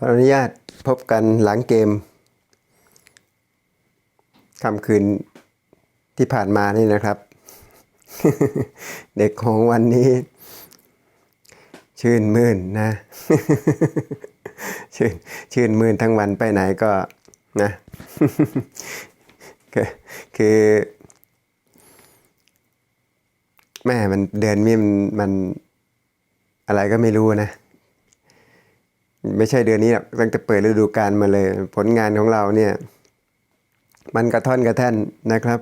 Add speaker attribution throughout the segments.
Speaker 1: ขออนุญาตพบกันหลังเกมค่ำคืนที่ผ่านมานี่นะครับ เด็กของวันนี้ ชื่นมื่นนะ ชื่นชื่นมื่นทั้งวันไปไหนก็นะคือคือแม่มันเดือนนี้มันมันอะไรก็ไม่รู้นะ ไม่ใช่เดือนนี้หรอกตั้งแต่เปิดฤดูกาลมาเลย ผลงานของเราเนี่ย มันกระท่อนกระแท่นนะครับ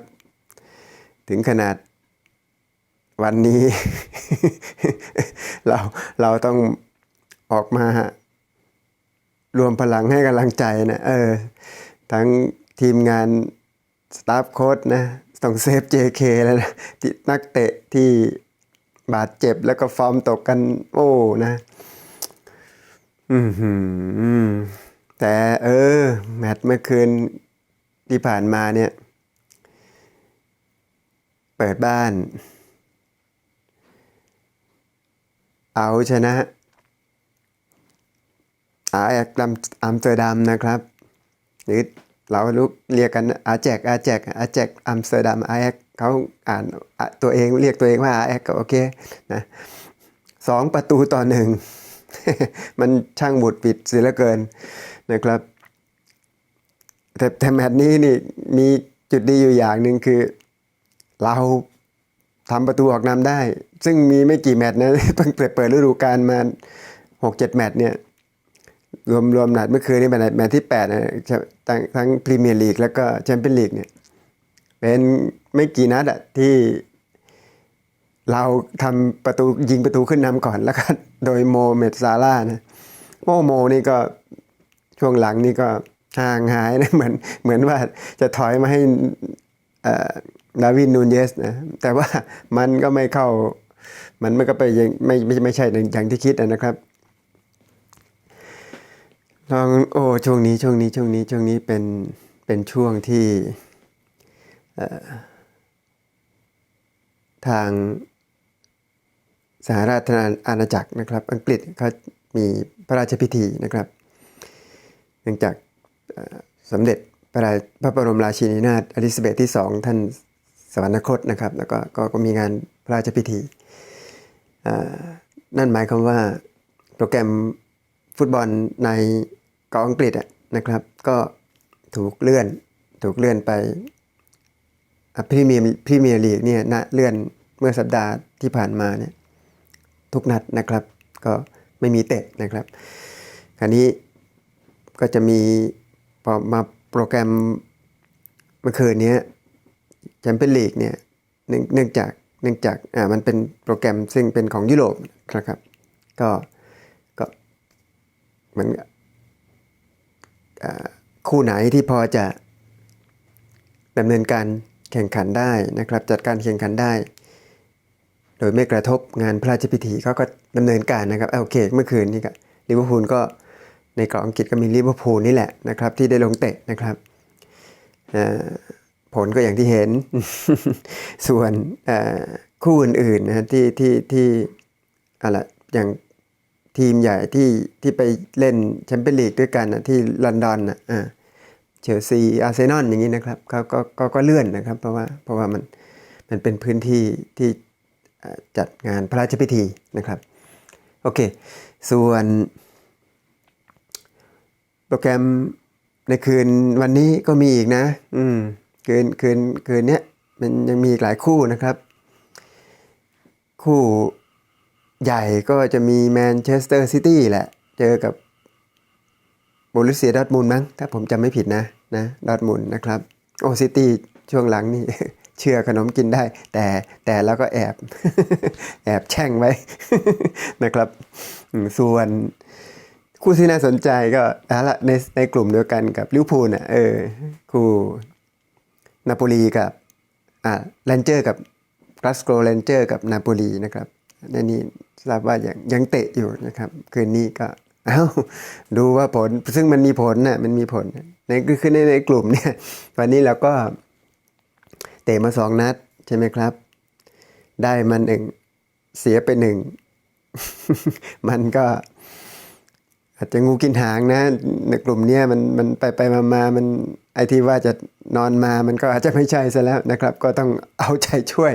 Speaker 1: ถึงขนาดวันนี้ เราเราต้องออกมารวมพลังให้กำลังใจนะเออ ทั้งทีมงานสตาฟโค้ดนะต้องเซฟ JK แล้วนะที่นักเตะที่บาดเจ็บแล้วก็ฟอร์มตกกัน โอ้นะ อืมหืมแต่เออ แมตช์เมื่อคืนที่ผ่านมาเนี่ย เปิดบ้าน เอาชนะอาแอกอัมสเตอร์ดัมนะครับ หรือเราลูกเรียกกันอาแจกอาแจกอาแจกอัมสเตอร์ดัมอาแอกเขาอ่านตัวเองเรียกตัวเองว่าอาแอกก็โอเคนะสองประตูต่อหนึ่ง มันช่างบุดปิดเสียเหลือเกินนะครับ แต่แต่แมตช์นี้นี่มีจุดดีอยู่อย่างหนึ่งคือ เราทำประตูออกนำได้ ซึ่งมีไม่กี่แมตช์นะเพิ่งเปิดเปิดฤดูกาลมาหกเจ็ดแมตช์เนี่ยรวมรวมนัดเมื่อคืนนี้เป็นแมตช์ที่แปดนะทั้งทั้งพรีเมียร์ลีกแล้วก็แชมเปี้ยนลีกเนี่ย เป็นไม่กี่นัดอะที่ เราทำประตูยิงประตูขึ้นนำก่อนแล้วก็โดยโมเมดซาร่านะโมโมนี่ก็ช่วงหลังนี่ก็ห่างหายนะเหมือนเหมือนว่าจะถอยมาให้ดาวินนูนเยสนะแต่ว่ามันก็ไม่เข้ามันไม่ก็ไปยังไม่ไม่ไม่ใช่อย่างที่คิดนะครับลองโอ้ช่วงนี้ช่วงนี้ช่วงนี้ช่วงนี้เป็นเป็นช่วงที่ทาง สหราชอาณาจักรนะครับ อังกฤษเขามีพระราชพิธีนะครับเนื่องจากสมเด็จพระราพระบรมราชินีนาถอลิซาเบธที่สองท่านสวรรคตนะครับ แล้วก็ก็ก็มีงานพระราชพิธีนั่นหมายความว่าโปรแกรมฟุตบอลในเกาะอังกฤษนะครับ ก็ถูกเลื่อนถูกเลื่อนไปพรีเมียร์พรีเมียร์ลีกเนี่ยนะเลื่อนเมื่อสัปดาห์ที่ผ่านมาเนี่ย ทุกนัดนะครับ ก็ไม่มีเตะนะครับ คราวนี้ก็จะมีพอมาโปรแกรมเมื่อคืนนี้แชมเปี้ยนลีกเนี่ยเนื่องจากเนื่องจากอ่ามันเป็นโปรแกรมซึ่งเป็นของยุโรปนะครับ ก็ก็เหมือนอ่าคู่ไหนที่พอจะดำเนินการแข่งขันได้นะครับ จัดการแข่งขันได้ โดยไม่กระทบงานพระราชพิธีเขาก็ดำเนินการนะครับโอเคเมื่อคืนนี้ก็ลิเวอร์พูลก็ในกาะอังกฤษก็มีลิเวอร์พูลนี่แหละนะครับ ที่ได้ลงเตะนะครับผลก็อย่างที่เห็น ส่วนเอ่อคู่อื่นๆนะที่ที่ที่อะไรอย่างทีมใหญ่ที่ที่ไปเล่นแชมเปี้ยนลีกด้วยกันนะที่ลอนดอนนะอ่าเชลซีอาร์เซนอลอย่างนี้นะครับเขาก็ก็ก็เลื่อนนะครับ เพราะว่าเพราะว่ามันมันเป็นพื้นที่ที่ จัดงานพระราชพิธีนะครับโอเคส่วน โปรแกรมในคืนวันนี้ก็มีอีกนะ อืมคืนคืนคืนเนี้ยมันยังมีหลายคู่นะครับ คู่ใหญ่ก็จะมีแมนเชสเตอร์ซิตี้แหละ เจอกับโบรุสเซียดอทมุนด์มั้ง ถ้าผมจำไม่ผิดนะนะดอทมุนด์นะครับ โอซิตี้ช่วงหลังนี่ เชื่อขนมกินได้ แต่แต่แล้วก็แอบ แอบแช่งไว้นะครับ ส่วนคู่ที่น่าสนใจก็เอาละในในกลุ่มเดียวกันกับลิวพูลน่ะเออคู่นาโปลีกับอ่าแรนเจอร์กับกราสโกแรนเจอร์กับนาโปลีนะครับในนี้ทราบว่ายังยังเตะอยู่นะครับ คืนนี้ก็เอ้าดูว่าผลซึ่งมันมีผลน่ะมันมีผลในคือในในกลุ่มเนี่ยวันนี้เราก็ เตะมาสองนัดใช่ไหมครับ ได้มันหนึ่งเสียไปหนึ่ง มันก็อาจจะงูกินหางนะในกลุ่มเนี้ยมันมันไปไปมามามันไอที่ว่าจะนอนมามันก็อาจจะไม่ใช่ซะแล้วนะครับ ก็ต้องเอาใจช่วย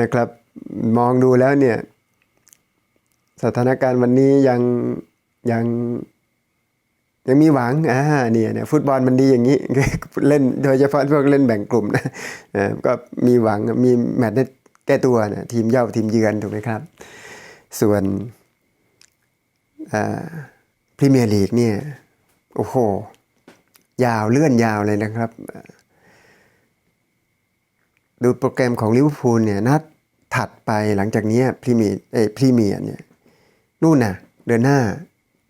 Speaker 1: นะครับ มองดูแล้วเนี่ย สถานการณ์วันนี้ยังยัง ยังมีหวังอ่าเนี่ยเนี่ยฟุตบอลมันดีอย่างนี้เล่นโดยเฉพาะพวกเล่นแบ่งกลุ่มนะอ่าก็มีหวังมีแมตช์ได้แก้ตัวนะทีมเย่าทีมเยือนถูกไหมครับ ส่วนพรีเมียร์ลีกเนี่ยโอ้โห ยาวเลื่อนยาวเลยนะครับ ดูโปรแกรมของลิเวอร์พูลเนี่ยนัดถัดไปหลังจากนี้พรีเมียร์เอ้พรีเมียร์เนี่ยนู่นน่ะ เดือนหน้า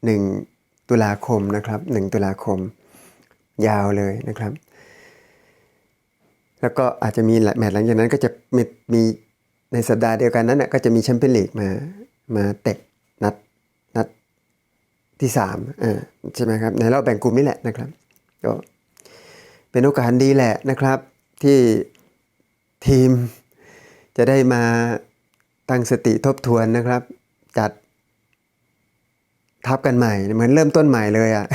Speaker 1: หนึ่ง ตุลาคมนะครับหนึ่งตุลาคม ยาวเลยนะครับ แล้วก็อาจจะมีแมตช์หลังจากนั้นก็จะมีมีในสัปดาห์เดียวกันนั้นก็จะมีแชมเปี้ยนลีกมามาเตะนัดนัดที่สามอ่าใช่ไหมครับในรอบแบ่งกลุ่มนี่แหละนะครับก็เป็นโอกาสดีแหละนะครับ ที่ทีมจะได้มาตั้งสติทบทวนนะครับ จัด ทับกันใหม่เหมือนเริ่มต้นใหม่เลยอะ่ะ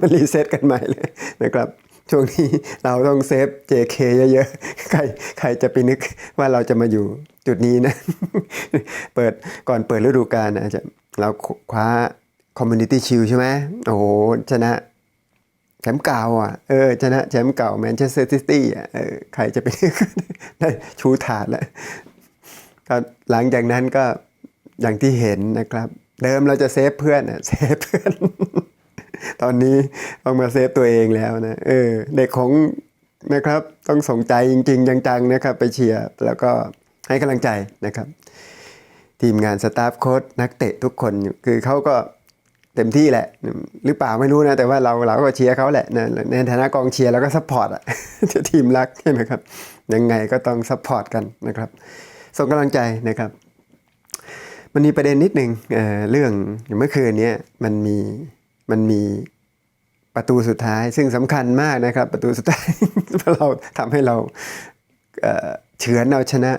Speaker 1: มันรีเซ็ตกันใหม่เลยนะครับช่วงนี้เราต้องเซฟ JK เยอะๆ ใครใครจะไปนึกว่าเราจะมาอยู่จุดนี้นะ เปิดก่อนเปิดฤดูกาลนะจะเราคว้า Community Shield ใช่ไหมโอ้โห ชนะแชมป์เก่าอะ เออ ชนะแชมป์เก่าแมนเชสเตอร์ซิตี้อะ เออ ใครจะไปนึกได้ชูถาดแล้วก็หลังจากนั้นก็อย่างที่เห็นนะครับ เดิมเราจะเซฟเพื่อนอะเซฟเพื่อน ตอนนี้ต้องมาเซฟตัวเองแล้วนะเออ เด็กของนะครับต้องสนใจจริง ๆ จังๆนะครับ ไปเชียร์แล้วก็ให้กำลังใจนะครับ ทีมงานสตาฟโค้ดนักเตะทุกคนคือเขาก็เต็มที่แหละ หรือเปล่าไม่รู้นะ แต่ว่าเราเราก็เชียร์เขาแหละนะในฐานะกองเชียร์เราก็ซัพพอร์ตอะจะทีมรักใช่ไหมครับ ยังไงก็ต้องซัพพอร์ตกันนะครับ ส่งกำลังใจนะครับ มันมีประเด็นนิดหนึ่งเเรื่องอย่างเมื่อคืนนี้มันมีมันมีประตูสุดท้าย ซึ่งสำคัญมากนะครับ ประตูสุดท้ายเราะเราทำให้เราเเฉือนเอาชนะ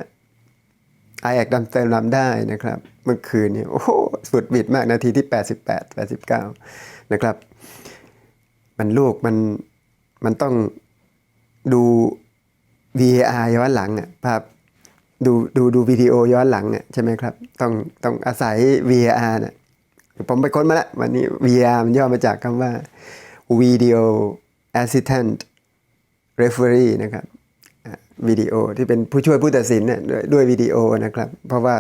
Speaker 1: ไอแอกดำเติมลำได้นะครับ เมื่อคืนนี้โอ้โหสุดบิดมากนาทีที่ 88 89 นะครับ มันลูกมันมันต้องดู VAR ย้อนหลังอะภาพ ดูดูดูวิดีโอย้อนหลังอะใช่ไหมครับ ต้องต้องอาศัย VAR น่ะผมไปค้นมาแล้ววันนี้ VAR มันย่อมาจากคำว่า Video Assistant Referee นะครับวิดีโอที่เป็นผู้ช่วยผู้ตัดสินเนี่ยด้วยด้วยวิดีโอนะครับ เพราะว่า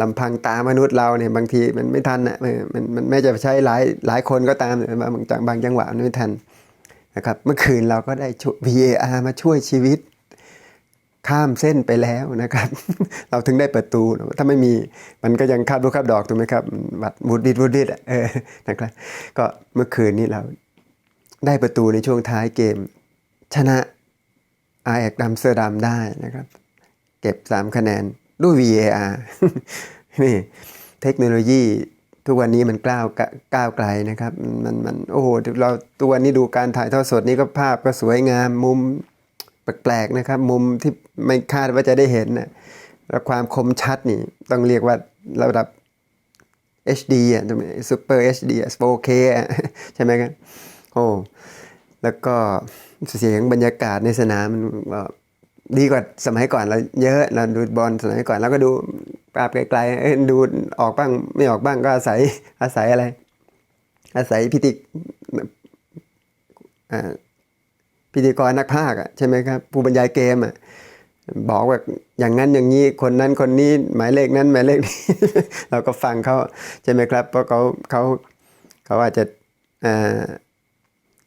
Speaker 1: ลำพังตามนุษย์เราเนี่ยบางทีมันไม่ทันนะมันมันไม่จะใช้หลายหลายคนก็ตามบางจังบางจังหวะมันไม่ทันนะครับ เมื่อคืนเราก็ได้ VAR มาช่วยชีวิต ข้ามเส้นไปแล้วนะครับ เราถึงได้ประตู ถ้าไม่มีมันก็ยังคาดลูกคาดดอกถูกไหมครับบัดบูดดิดบูดดิดอะเออนะครับ ก็เมื่อคืนนี้เราได้ประตูในช่วงท้ายเกม ชนะอาแอกดัมเซอร์ดัมได้นะครับ เก็บ 3 คะแนนด้วย VAR นี่เทคโนโลยีทุกวันนี้มันกล้าวก้าวไกลนะครับ มันมันโอ้โหเราตัวนี้ดูการถ่ายทอดสดนี้ก็ภาพก็สวยงามมุม แปลกๆนะครับ มุมที่ไม่คาดว่าจะได้เห็นนะแล้วความคมชัดนี่ต้องเรียกว่าระดับ HD อะ Super HD อะ 4K อะใช่ไหมครับโอ้แล้วก็เสียงบรรยากาศในสนามมันดีกว่าสมัยก่อนเราเยอะเราดูบอลสมัยก่อนเราก็ดูภาพไกลๆดูออกบ้างไม่ออกบ้างก็อาศัยอาศัยอะไร อาศัยพิธี พิธีกรนักพากิใช่ไหมครับผู้บรรยายเกมอะบอกว่าอย่างนั้นอย่างนี้คนนั้นคนนี้หมายเลขนั้นหมายเลขนี้เราก็ฟังเขาใช่ไหมครับ เพราะเขาเขาเขาอาจจะอ่า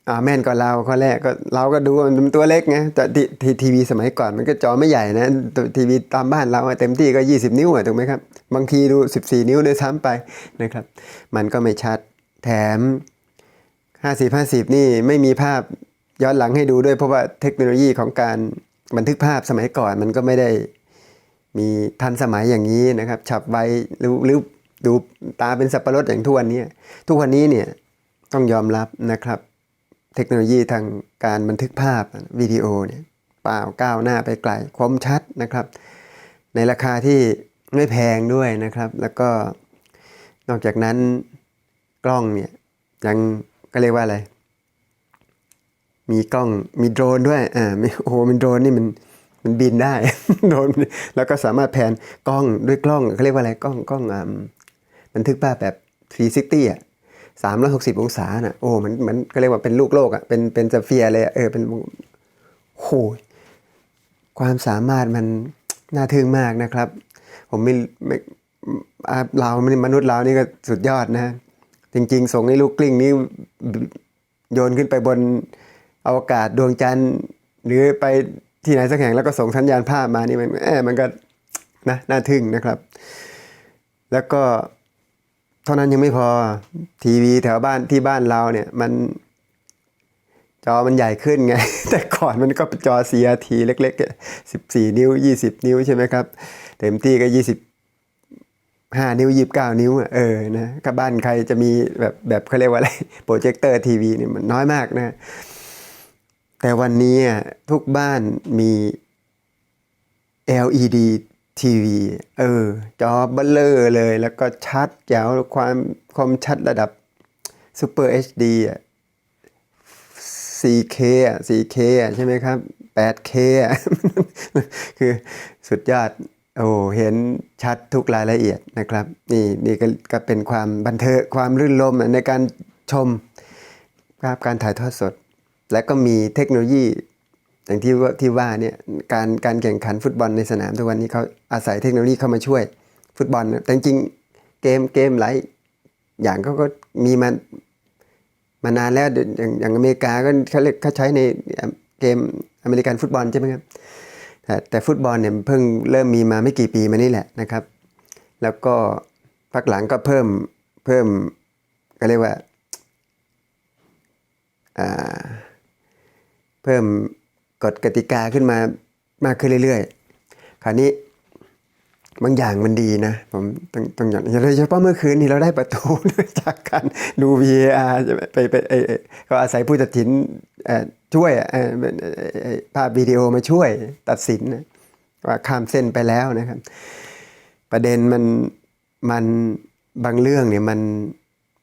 Speaker 1: อาแม่นกว่าเราข้อแรกก็เราก็ดูมันตัวเล็กไงแต่ทีวีสมัยก่อนมันก็จอไม่ใหญ่นะทีวีตามบ้านเราเต็มที่ก็ 20 นิ้วถูกไหมครับ บางทีดู 14 นิ้วด้วยซ้ำไปนะครับ มันก็ไม่ชัดแถม 50 50 นี่ไม่มีภาพ ย้อนหลังให้ดูด้วยเพราะว่าเทคโนโลยีของการบันทึกภาพสมัยก่อนมันก็ไม่ได้มีทันสมัยอย่างนี้นะครับ ฉับไวหรือหรือดูตาเป็นสับปะรดอย่างทุกวันนี้ทุกวันนี้เนี่ยต้องยอมรับนะครับ เทคโนโลยีทางการบันทึกภาพวิดีโอเนี่ยเปล่าก้าวหน้าไปไกลคมชัดนะครับ ในราคาที่ไม่แพงด้วยนะครับ แล้วก็นอกจากนั้นกล้องเนี่ยยังก็เรียกว่าอะไร มีกล้องมีโดรนด้วยอ่ามีโอ้โหมันโดรนนี่มันมันบินได้ โดรนแล้วก็สามารถแผนกล้องด้วยกล้องเขาเรียกว่าอะไรกล้องกล้องอ่าบันทึกภาพแบบ 360อะ360องศาน่ะโอ้มันมันก็เรียกว่าเป็นลูกโลกอะเป็นเป็นสเฟียร์เลยอะเออเป็นโหยความสามารถมันน่าทึ่งมากนะครับ ผมไม่ไม่อ่าเรามนุษย์เรานี่ก็สุดยอดนะ จริง ๆ ส่งให้ลูกกลิ้งนี่โยนขึ้นไปบน อวกาศดวงจันทร์หรือไปที่ไหนสักแห่งแล้วก็ส่งสัญญาณภาพมานี่มันเออมันก็นะน่าทึ่งนะครับ แล้วก็เท่านั้นยังไม่พอทีวีแถวบ้านที่บ้านเราเนี่ยมันจอมันใหญ่ขึ้นไง แต่ก่อนมันก็จอ CRT เล็กๆ 14 นิ้ว 20 นิ้วใช่ไหมครับ เต็มที่ก็ 20 5 นิ้ว 29 นิ้วเออนะก็บ้านใครจะมีแบบแบบเขาเรียกว่าอะไร โปรเจคเตอร์ทีวีเนี่ยมันน้อยมากนะ แต่วันนี้ทุกบ้านมี LED ทีวีเออ จอเบลเลอร์เลย แล้วก็ชัดแจ๋วความความชัดระดับ Super HD อะ 4K อะ 4K อะใช่ไหมครับ 8K อะ คือสุดยอด โอ้ เห็นชัดทุกรายละเอียดนะครับ นี่นี่ก็ก็เป็นความบันเทิงความรื่นรมในการชมภาพการถ่ายทอดสด และก็มีเทคโนโลยีอย่างที่ว่าที่ว่าเนี่ยการการแข่งขันฟุตบอลในสนามทุกวันนี้เขาอาศัยเทคโนโลยีเข้ามาช่วยฟุตบอลแต่จริงเกมเกมหลายอย่างเขาก็มีมามานานแล้วอย่างอย่างอเมริกาก็เขาเรียกเขาใช้ในเกมอเมริกันฟุตบอลใช่ไหมครับแต่แต่ฟุตบอลเนี่ยเพิ่งเริ่มมีมาไม่กี่ปีมานี่แหละนะครับ แล้วก็พักหลังก็เพิ่มเพิ่มก็เรียกว่าอ่า เพิ่มกฎกติกาขึ้นมามากขึ้นเรื่อยๆ คราวนี้บางอย่างมันดีนะผมต้องต้องอย่างโดยเฉพาะเมื่อคืนนี้เราได้ประตูจากการดู VAR ใช่ไหมไปไปเออเอ่อก็อาศัยผู้ตัดสินช่วยเอ่อเอ่อเอ่อภาพวิดีโอมาช่วยตัดสินนะว่าข้ามเส้นไปแล้วนะครับ ประเด็นมันมันบางเรื่องเนี่ยมัน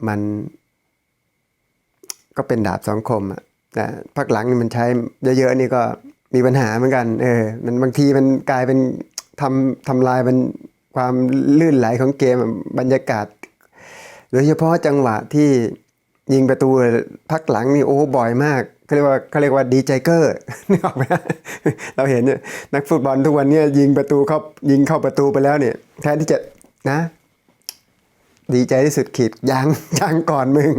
Speaker 1: มันก็เป็นดาบสองคมอะ แต่พักหลังนี่มันใช้เยอะๆนี่ก็มีปัญหาเหมือนกัน เออ มันบางทีมันกลายเป็นทำทำลายมันความลื่นไหลของเกมบรรยากาศ โดยเฉพาะจังหวะที่ยิงประตูพักหลังนี่โอ้บ่อยมากเขาเรียกว่าเขาเรียกว่าดีใจเกอร์นึกออกไหมเราเห็นเนี่ยนักฟุตบอลทุกวันเนี้ยิงประตูเข้ายิงเข้าประตูไปแล้วเนี่ยแทนที่จะนะ ดีใจที่สุดขีดยังยังก่อนมึง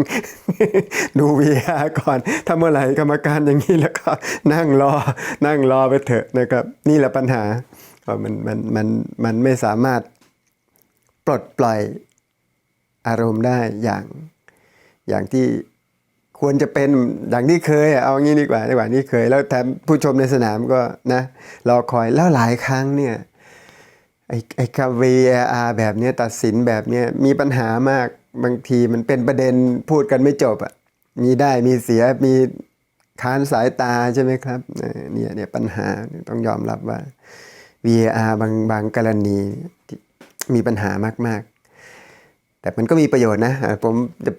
Speaker 1: ดูวีอาก่อนถ้าเมื่อไหร่กรรมการอย่างนี้แล้วก็นั่งรอ นั่งรอไปเถอะนะครับ นี่แหละปัญหาว่ามันมันมันมันไม่สามารถปลดปล่อยอารมณ์ได้อย่างอย่างที่ควรจะเป็นอย่างที่เคยอะเอางี้ดีกว่าดีกว่านี่เคย แล้วแถมผู้ชมในสนามก็นะรอคอยแล้วหลายครั้งเนี่ย ไอ้ไอ้คำ VAR แบบเนี้ยตัดสินแบบเนี้ยมีปัญหามากบางทีมันเป็นประเด็นพูดกันไม่จบอะมีได้มีเสียมีค้านสายตาใช่ไหมครับเนี่ยเนี่ยปัญหาต้องยอมรับว่า VAR บางบางกรณีมีปัญหามากๆ แต่มันก็มีประโยชน์นะอะผมจะ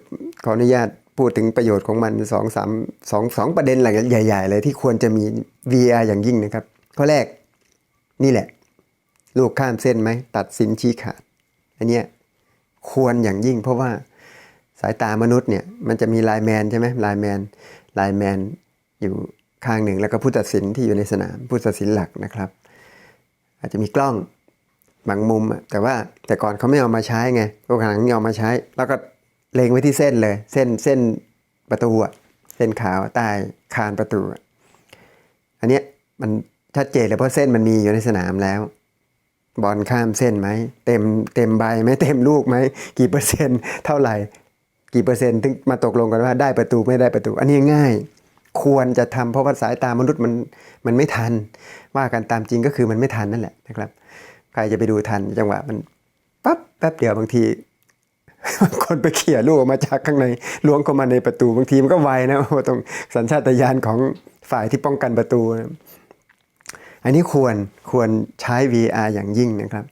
Speaker 1: ขออนุญาตพูดถึงประโยชน์ของมันสองสามสองสองประเด็นหลักใหญ่ ๆ เลยที่ควรจะมี VAR อย่างยิ่งนะครับ ข้อแรกนี่แหละ ลูกข้ามเส้นไหมตัดสินชี้ขาด อันเนี้ยควรอย่างยิ่งเพราะว่าสายตามนุษย์เนี่ยมันจะมีไลแมนใช่ไหมไลแมนไลแมนอยู่ข้างหนึ่งแล้วก็ผู้ตัดสินที่อยู่ในสนามผู้ตัดสินหลักนะครับ อาจจะมีกล้องบางมุมแต่ว่าแต่ก่อนเขาไม่เอามาใช้ไงพวกหลังนี่เอามาใช้ แล้วก็เล็งไว้ที่เส้นเลย เส้นเส้นประตูอะเส้นขาวใต้คานประตูอะอันเนี้ยมันชัดเจนเลยเพราะเส้นมันมีอยู่ในสนามแล้ว บอลข้ามเส้นไหมเต็มเต็มใบไหมเต็มลูกไหมกี่เปอร์เซ็นต์เท่าไหร่ กี่เปอร์เซ็นต์ถึงมาตกลงกันว่าได้ประตูไม่ได้ประตู อันนี้ง่าย ควรจะทำเพราะว่าสายตามนุษย์มันมันไม่ทัน ว่ากันตามจริงก็คือมันไม่ทันนั่นแหละนะครับ ใครจะไปดูทันจังหวะมันปั๊บแป๊บเดียวบางทีคนไปเขี่ยลูกออกมาจากข้างในล้วงเข้ามาในประตูบางทีมันก็ไวนะเพราะว่าตรงสัญชาตญาณของฝ่ายที่ป้องกันประตูนะ อันนี้ควรควรใช้ VR อย่างยิ่งนะครับ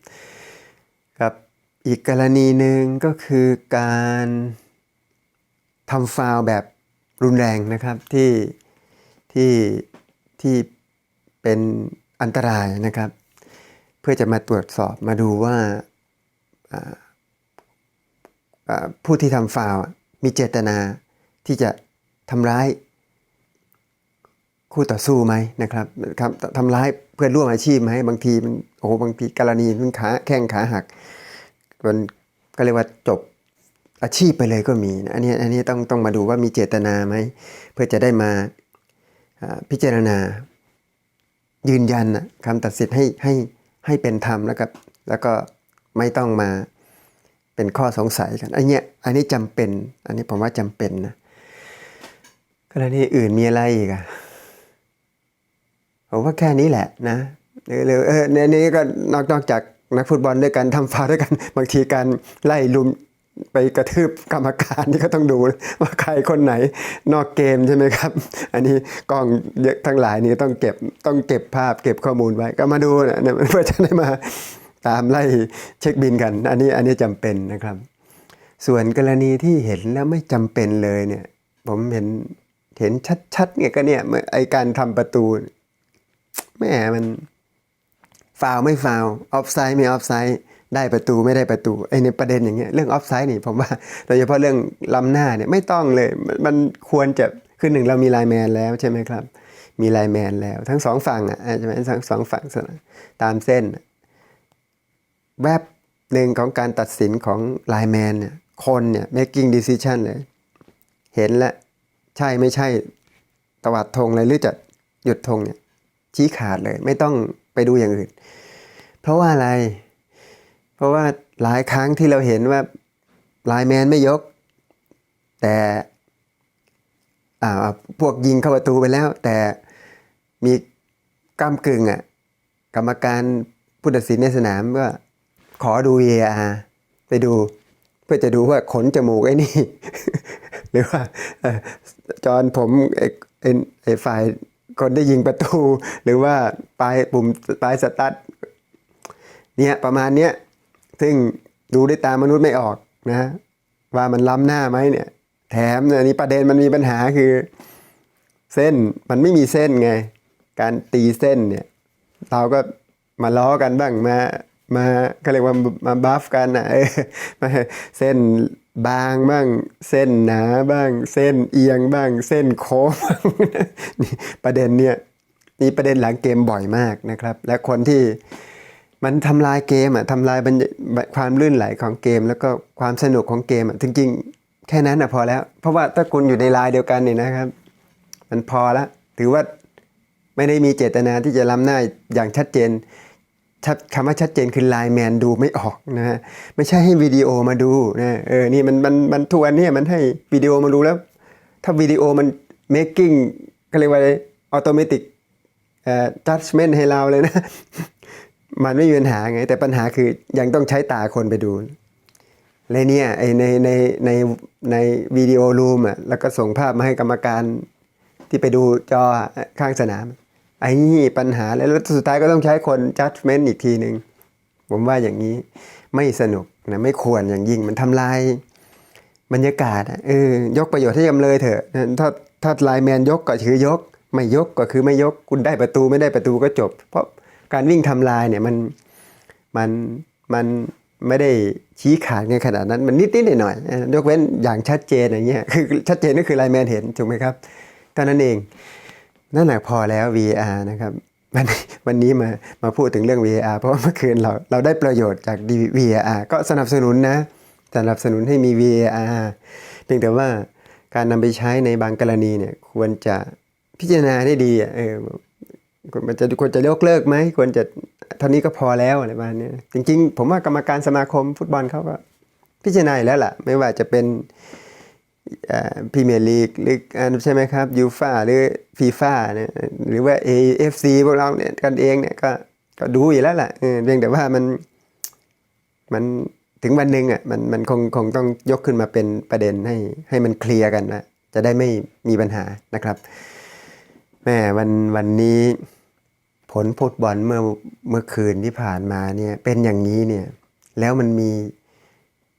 Speaker 1: ครับอีกกรณีหนึ่งก็คือการทำฟาวแบบรุนแรงนะครับที่ที่ที่เป็นอันตรายนะครับ เพื่อจะมาตรวจสอบมาดูว่าผู้ที่ทำฟาวมีเจตนาที่จะทำร้าย คู่ต่อสู้ไหมนะครับครับทำร้ายเพื่อนร่วมอาชีพไหมบางทีมันโอ้โหบางทีกรณีมันขาแข้งขาหักมันก็เรียกว่าจบอาชีพไปเลยก็มีนะอันนี้อันนี้ต้องต้องมาดูว่ามีเจตนาไหมเพื่อจะได้มาพิจารณายืนยันนะคำตัดสินให้ให้ให้เป็นธรรมแล้วก็แล้วก็ไม่ต้องมาเป็นข้อสงสัยกันอันเนี้ยอันนี้จำเป็น อันนี้ผมว่าจำเป็นนะกรณีอื่นมีอะไรอีกอะ ผมว่าแค่นี้แหละนะหรือหรือเออในนี้ก็นอกนอกจากนักฟุตบอลด้วยกันทำฟาวล์ด้วยกันบางทีการไล่ลุมไปกระทืบกรรมการนี่ก็ต้องดูว่าใครคนไหนนอกเกมใช่ไหมครับ อันนี้กล้องเยอะทั้งหลายนี่ต้องเก็บต้องเก็บภาพเก็บข้อมูลไว้ก็มาดูนะเพื่อจะได้มาตามไล่เช็คบินกัน อันนี้อันนี้จำเป็นนะครับ ส่วนกรณีที่เห็นแล้วไม่จำเป็นเลยเนี่ย ผมเห็นเห็นชัดๆเนี่ยก็เนี่ยไอการทำประตู แม่มันฟาวไม่ฟาวออฟไซด์ไม่ออฟไซด์ได้ประตูไม่ได้ประตูไอในประเด็นอย่างเงี้ยเรื่องออฟไซด์นี่ผมว่าโดยเฉพาะเรื่องล้ำหน้าเนี่ยไม่ต้องเลยมันมันควรจะคือหนึ่งเรามีไลน์แมนแล้วใช่ไหมครับ มีไลน์แมนแล้ว ทั้งสองฝั่งอะใช่ไหมทั้งสองฝั่งสนามตามเส้น แวบหนึ่งของการตัดสินของไลน์แมนเนี่ยคนเนี่ย making decision เลย เห็นแล้วใช่ไม่ใช่ตวัดธงเลยหรือจะหยุดธงเนี่ย ชี้ขาดเลย ไม่ต้องไปดูอย่างอื่น เพราะว่าอะไร เพราะว่าหลายครั้งที่เราเห็นว่าไลน์แมนไม่ยก แต่พวกยิงเข้าประตูไปแล้ว แต่มีก้ามกึ่งอะกรรมการผู้ตัดสินในสนามก็ขอดู VAR ไปดูเพื่อจะดูว่าขนจมูกไอ้นี่ หรือว่าจอนผมไอ้ไอ้ไอ้ฝ่าย คนได้ยิงประตู หรือว่าปลายปุ่มปลายสตาร์ทเนี่ยประมาณเนี้ยซึ่งดูด้วยตามนุษย์ไม่ออกนะว่ามันล้ำหน้าไหมเนี่ย แถมอันนี้ประเด็นมันมีปัญหาคือ เส้นมันไม่มีเส้นไง การตีเส้นเนี่ย เราก็มาล้อกันบ้างมามาก็เรียกว่ามาบัฟกันนะเออมาเส้น บางบ้างเส้นหนาบ้าง เส้นเอียงบ้าง เส้นโค้งบ้างนี่ประเด็นเนี่ยนี่ประเด็นหลังเกมบ่อยมากนะครับ และคนที่มันทำลายเกมอะทำลายความลื่นไหลของเกม แล้วก็ความสนุกของเกมอะจริงๆ แค่นั้นอะพอแล้ว เพราะว่าถ้าคุณอยู่ในลายเดียวกันเนี่ยนะครับ มันพอละถือว่าไม่ได้มีเจตนาที่จะล้ำหน้าอย่างชัดเจน คำว่าชัดเจนคือไลน์แมนดูไม่ออกนะฮะไม่ใช่ให้วิดีโอมาดูนะเออนี่มันมันมันทวนเนี่ยมันให้วิดีโอมาดูแล้ว ถ้าวิดีโอมัน making ก็เรียกว่าออโตเมติกเอ่อ judgment ให้เราเลยนะ มันไม่มีปัญหาไง แต่ปัญหาคือยังต้องใช้ตาคนไปดูเลยเนี่ยไอในในในในวิดีโอรูมอะแล้วก็ส่งภาพมาให้กรรมการที่ไปดูจอข้างสนาม ไอ้นี่ปัญหาแล้วแล้วสุดท้ายก็ต้องใช้คน judgment อีกทีหนึ่งผมว่าอย่างนี้ไม่สนุกนะไม่ควรอย่างยิ่งมันทำลายบรรยากาศอะเออยกประโยชน์ให้จำเลยเถอะถ้าถ้าไลน์แมนยกก็คือยก ไม่ยกก็คือไม่ยกคุณได้ประตูไม่ได้ประตูก็จบ เพราะการวิ่งทำลายเนี่ยมันมันมันไม่ได้ชี้ขาดในขนาดนั้นมันนิดนิดหน่อยหน่อยๆยกเว้นอย่างชัดเจนอย่างเงี้ยคือชัดเจนก็คือไลน์แมนเห็นถูกไหมครับเท่านั้นเอง นั่นแหละพอแล้ว VR นะครับวันนี้วันนี้มามาพูดถึงเรื่อง VR เพราะว่าเมื่อคืนเราเราได้ประโยชน์จาก VR ก็สนับสนุนนะสนับสนุนให้มี VR เพียงแต่ว่าการนำไปใช้ในบางกรณีเนี่ยควรจะพิจารณาได้ดีเออมันจะควรจะยกเลิกไหมควรจะเท่านี้ก็พอแล้วอะไรประมาณนี้จริง ๆ ผมว่ากรรมการสมาคมฟุตบอลเขาก็พิจารณาแล้วล่ะ ไม่ว่าจะเป็น พรีเมียร์ลีกหรือใช่ไหมครับยูฟ่าหรือฟีฟ่าเนี่ยหรือว่า AFC พวกเราเนี่ยกันเองเนี่ยก็ก็ดูอยู่แล้วแหละเออเพียงแต่ว่ามันมันถึงวันหนึ่งอะมันมันคงคงต้องยกขึ้นมาเป็นประเด็นให้ให้มันเคลียร์กันนะจะได้ไม่มีปัญหานะครับแม่วันวันนี้ผลฟุตบอลเมื่อเมื่อคืนที่ผ่านมาเนี่ยเป็นอย่างนี้เนี่ยแล้วมันมี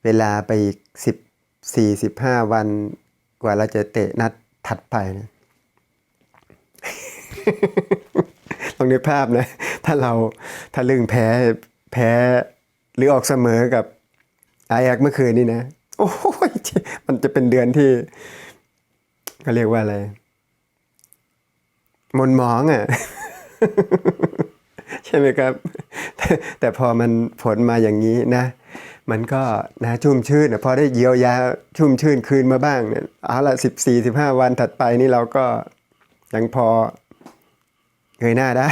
Speaker 1: เวลาไปสิบ สี่สิบห้าวันกว่าเราจะเตะนัดถัดไปนะลองนึกภาพนะ ถ้าเราถ้าลึงแพ้แพ้หรือออกเสมอกับไอแอกเมื่อคืนนี้นะ โอ้ยมันจะเป็นเดือนที่เขาเรียกว่าอะไรมนหมองอะ ใช่ไหมครับแตแต่พอมันผลมาอย่างนี้นะ มันก็นะชุ่มชื่นนะพอได้เยียวยาชุ่มชื่นคืนมาบ้างเนี่ยเอาละสิบสี่สิบห้าวันถัดไปนี่เราก็ยังพอเงยหน้าได้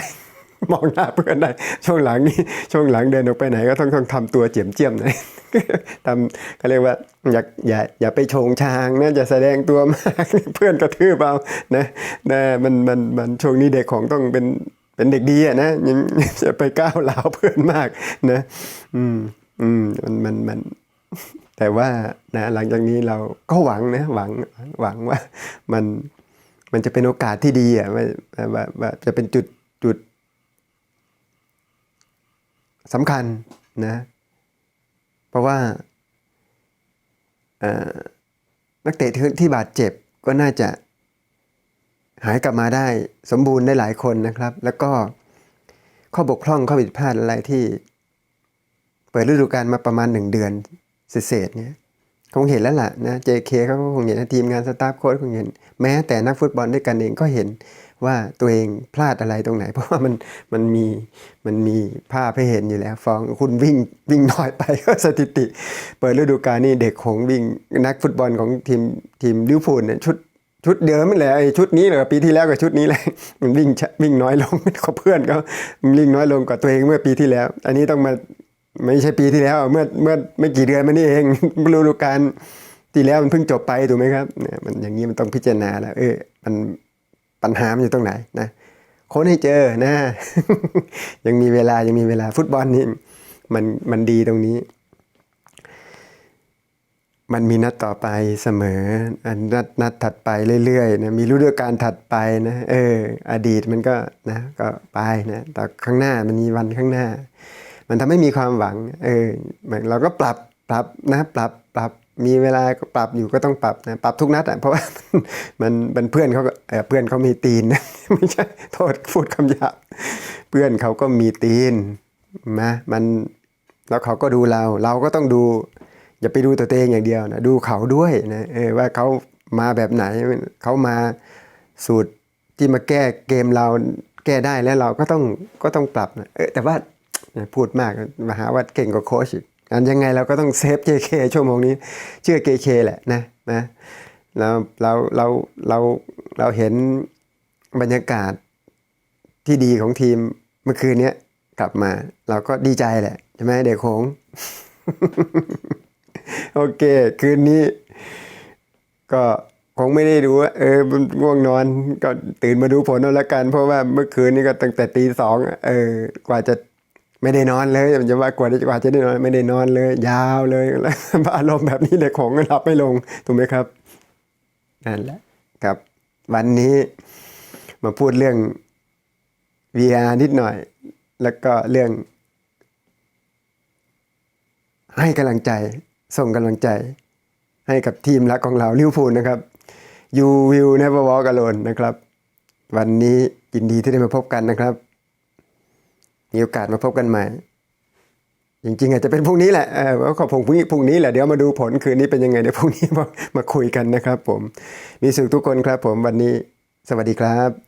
Speaker 1: มองหน้าเพื่อนได้ ช่วงหลังนี่ช่วงหลังเดินออกไปไหนก็ต้องต้องทำตัวเจียมเจียมหน่อยทำเขาเรียกว่าอย่าอย่าอย่าไปโชงชางนะอย่าแสดงตัวมากเพื่อนกระทืบเอานะนะมันมันมันช่วงนี้เด็กของต้องเป็นเป็นเด็กดีอะนะยังจะไปก้าวหลาวเพื่อนมากนะ อืม อืมมันมันมันแต่ว่านะหลังจากนี้เราก็หวังนะหวังหวังว่ามันมันจะเป็นโอกาสที่ดีอะว่าว่าว่าจะเป็นจุดจุดสำคัญนะ เพราะว่านักเตะที่ที่บาดเจ็บก็น่าจะหายกลับมาได้สมบูรณ์ได้หลายคนนะครับ แล้วก็ข้อบกพร่องข้อผิดพลาดอะไรที่ เปิดฤดูกาลมาประมาณหนึ่งเดือนเศษเนี่ยคงเห็นแล้วล่ะนะ JK เขาก็คงเห็นนะทีมงานสตาฟโค้ชคงเห็น แม้แต่นักฟุตบอลด้วยกันเองก็เห็นว่าตัวเองพลาดอะไรตรงไหน เพราะว่ามันมันมีมันมีภาพให้เห็นอยู่แล้ว ฟองคุณวิ่งวิ่งน้อยไปก็สถิติ เปิดฤดูกาลนี่เด็กของวิ่งนักฟุตบอลของทีมทีมลิเวอร์พูลเนี่ยชุดชุดเดิมนี่แหละไอ้ชุดนี้เลยปีที่แล้วกับชุดนี้เลยมันวิ่งวิ่งน้อยลงกว่าเพื่อนเขาวิ่งน้อยลงกว่าตัวเองเมื่อปีที่แล้ว อันนี้ต้องมา ไม่ใช่ปีที่แล้วเมื่อเมื่อไม่กี่เดือนมานี่เองฤดูกาลที่แล้วมันเพิ่งจบไปถูกไหมครับเนี่ยมันอย่างนี้มันต้องพิจารณาแล้ว เออมันปัญหามันอยู่ตรงไหนนะค้นให้เจอนะ ยังมีเวลายังมีเวลาฟุตบอลนี่มันมันดีตรงนี้ มันมีนัดต่อไปเสมออันนัดนัดถัดไปเรื่อยๆนะมีฤดูกาลถัดไปนะ เออ อดีตมันก็นะ ก็ไปนะแต่ข้างหน้ามันมีวันข้างหน้า มันทำให้มีความหวังเออเราก็ปรับปรับนะปรับปรับมีเวลาก็ปรับอยู่ก็ต้องปรับนะปรับทุกนัดอะเพราะว่ามันมันเพื่อนเขาก็เออเพื่อนเขามีตีนนะไม่ใช่โทษพูดคำหยาบเพื่อนเขาก็มีตีนนะมันแล้วเขาก็ดูเรา เราก็ต้องดูอย่าไปดูตัวเองอย่างเดียวนะดูเขาด้วยนะเออว่าเขามาแบบไหนเขามาสูตรที่มาแก้เกมเราแก้ได้แล้วเราก็ต้องก็ต้องปรับนะเออแต่ว่า พูดมากมหาว่าเก่งกว่าโค้ชอีกอันยังไงเราก็ต้องเซฟ JK ชั่วโมงนี้ เชื่อ JK แหละนะนะเราเราเราเราเราเห็นบรรยากาศที่ดีของทีมเมื่อคืนนี้กลับมา เราก็ดีใจแหละใช่ไหมเด็กโขงโอเค คืนนี้ ก็คงไม่ได้ดูว่าเออม่วงนอนก็ตื่นมาดูผลเอาละกัน เพราะว่าเมื่อคืนนี้ก็ตั้งแต่ตีสองเออกว่าจะ ไม่ได้นอนเลยจะว่ากว่าจะกว่าจะได้นอนไม่ได้นอนเลย ยาวเลยแล้วอารมณ์แบบนี้เด็กของก็หลับไม่ลงถูกไหมครับนั่นแหละครับ วันนี้มาพูดเรื่อง VR นิดหน่อย แล้วก็เรื่อง ให้กำลังใจ ส่งกำลังใจ ให้กับทีมรักของเราลิวพูลนะครับ You will never walk alone นะครับ วันนี้ยินดีที่ได้มาพบกันนะครับ มีโอกาสมาพบกันใหม่ จริงๆ อาจจะเป็นพรุ่งนี้แหละเออขอพรุ่งนี้พรุ่งนี้แหละเดี๋ยวมาดูผลคืนนี้เป็นยังไงเดี๋ยวพรุ่งนี้มามาคุยกันนะครับ ผม มีสุขทุกคนครับ ผมวันนี้ สวัสดีครับ